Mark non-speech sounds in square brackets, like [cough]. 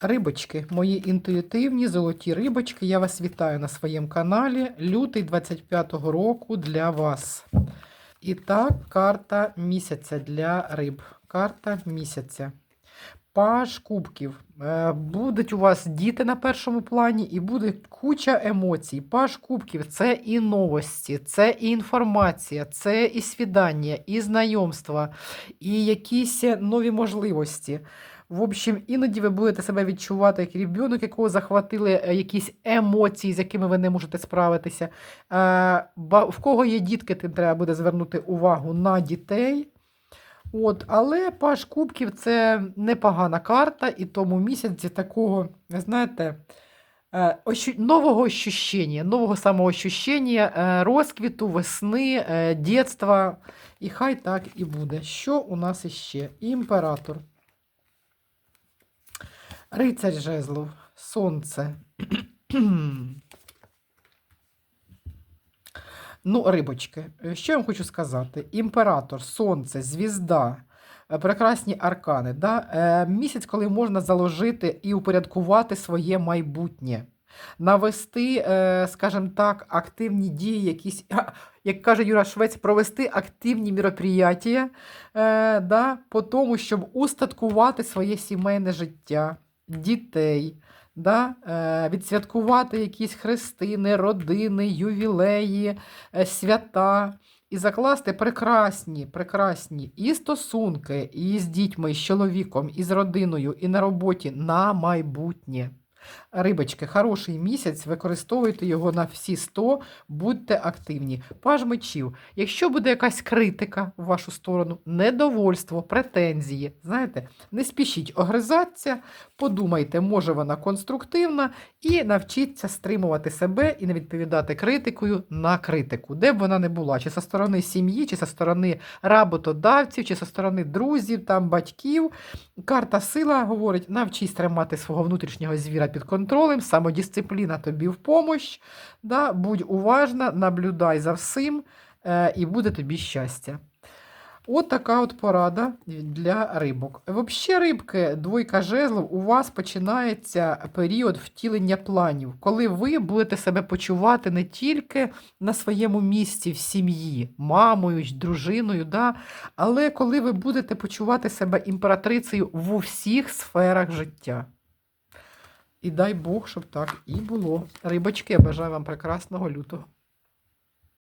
Рибочки, мої інтуїтивні золоті рибочки, я вас вітаю на своєму каналі. Лютий 25-го року для вас. І так, карта місяця для риб. Карта місяця. Паж кубків. Е, Будуть у вас діти на першому плані, і буде куча емоцій. Паж кубків це і новості, це і інформація, це і свідання, і знайомства, і якісь нові можливості. В общем, іноді ви будете себе відчувати як ребенок, якого захватили е, якісь емоції, з якими ви не можете справитися. Е, В кого є дітки, тим треба буде звернути увагу на дітей. От, але Паш Кубків це непогана карта, і тому місяці такого, знаєте, е, нового ощущення, нового самоощущення, розквіту, весни, дєтства. І хай так і буде. Що у нас іще? Імператор. Рицарь жезлов, сонце. [clears throat] Ну, рибочки, що я вам хочу сказати? Імператор, сонце, звізда, е, прекрасні аркани. Да? Е, Місяць, коли можна заложити і упорядкувати своє майбутнє, навести, е, скажімо так, активні дії, якісь, як каже Юра Швець, провести активні мероприятия, е, да? по тому, щоб устаткувати своє сімейне життя, дітей. Да? Е, відсвяткувати якісь хрестини, родини, ювілеї, е, свята і закласти прекрасні, прекрасні і стосунки і з дітьми, і з чоловіком, і з родиною, і на роботі на майбутнє. Рибочки, хороший місяць, використовуйте його на всі 100, будьте активні. Паж мечів. Якщо буде якась критика в вашу сторону, недовольство, претензії, знаєте, не спішіть огризатися, подумайте, може вона конструктивна, і навчіться стримувати себе і не відповідати критикою на критику, де б вона не була, чи зі сторони сім'ї, чи зі сторони работодавців, чи зі сторони друзів, там, батьків. Карта сила говорить: навчись тримати свого внутрішнього звіра під контролем, самодисципліна тобі в помощь, да, будь уважна, наблюдай за всім, е, і буде тобі щастя. От така от порада для рибок. Взагалі, рибки, двойка жезлов, у вас починається період втілення планів, коли ви будете себе почувати не тільки на своєму місці в сім'ї, мамою, дружиною, да, але коли ви будете почувати себе імператрицею в усіх сферах життя. І дай Бог, щоб так і було. Рибочки, бажаю вам прекрасного лютого.